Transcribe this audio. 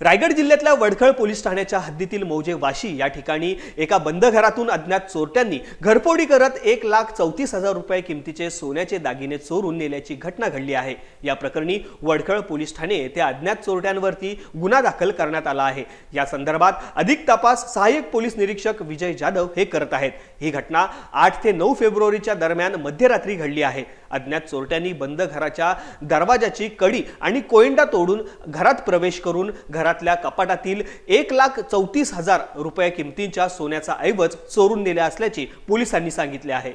रायगड जिल्ह्यातल्या वडखळ पोलीस ठाण्याच्या हद्दीतील मौजे वाशी या ठिकाणी एका बंद घरातून अज्ञात चोरट्यांनी घरफोडी करत एक लाख चौतीस हजार रुपये किमतीचे सोन्याचे दागिने चोरून नेल्याची घटना घडली आहे. या प्रकरणी वडखळ पोलीस ठाणे येथे अज्ञात चोरट्यांवरती गुन्हा दाखल करण्यात आला आहे. या संदर्भात अधिक तपास सहाय्यक पोलीस निरीक्षक विजय जाधव हे करत आहेत. ही घटना आठ ते नऊ फेब्रुवारीच्या दरम्यान मध्यरात्री घडली आहे. अज्ञात चोरट्यांनी बंद घराच्या दरवाजाची कडी आणि कोयंडा तोडून घरात प्रवेश करून घर घरातल्या कपाटातील एक लाख चौतीस हजार रुपये किमतींच्या सोन्याचा ऐवज चोरून नेल्या असल्याचे पोलिसांनी सांगितले आहे